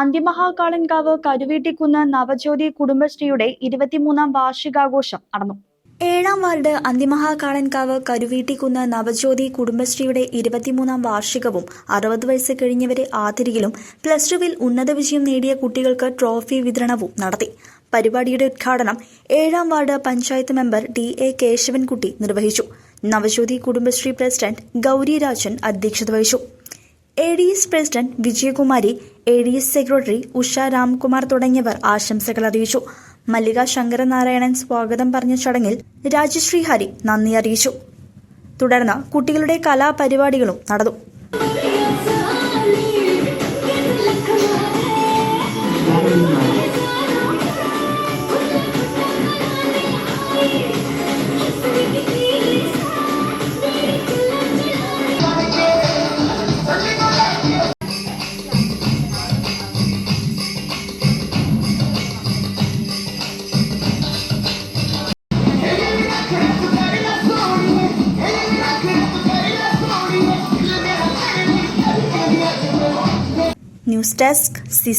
അന്തിമഹാകാളൻകാവ് കരുവീട്ടിക്കുന്ന് നവജ്യോതി കുടുംബശ്രീയുടെ ഇരുപത്തിമൂന്നാം വാർഷികാഘോഷം നടന്നു. ഏഴാം വാർഡ് അന്തിമഹാകാളൻകാവ് കരുവീട്ടിക്കുന്ന് നവജ്യോതി കുടുംബശ്രീയുടെ ഇരുപത്തിമൂന്നാം വാർഷികവും അറുപത് വയസ്സ് കഴിഞ്ഞവരെ ആതിരികിലും പ്ലസ് ടുവിൽ ഉന്നത വിജയം നേടിയ കുട്ടികൾക്ക് ട്രോഫി വിതരണവും നടത്തി. പരിപാടിയുടെ ഉദ്ഘാടനം ഏഴാം ward panchayat member D A Keshavankutty നിർവഹിച്ചു. നവജ്യോതി കുടുംബശ്രീ പ്രസിഡന്റ് ഗൌരി രാജൻ അധ്യക്ഷത വഹിച്ചു. A D S president Vijayakumari A D S secretary Usha Ramkumar തുടങ്ങിയവർ ആശംസകൾ അറിയിച്ചു. മല്ലിക ശങ്കരനാരായണൻ സ്വാഗതം പറഞ്ഞ ചടങ്ങിൽ രാജശ്രീ ഹരി നന്ദി അറിയിച്ചു. തുടർന്ന് കുട്ടികളുടെ കലാപരിപാടികളും നടന്നു. News desk C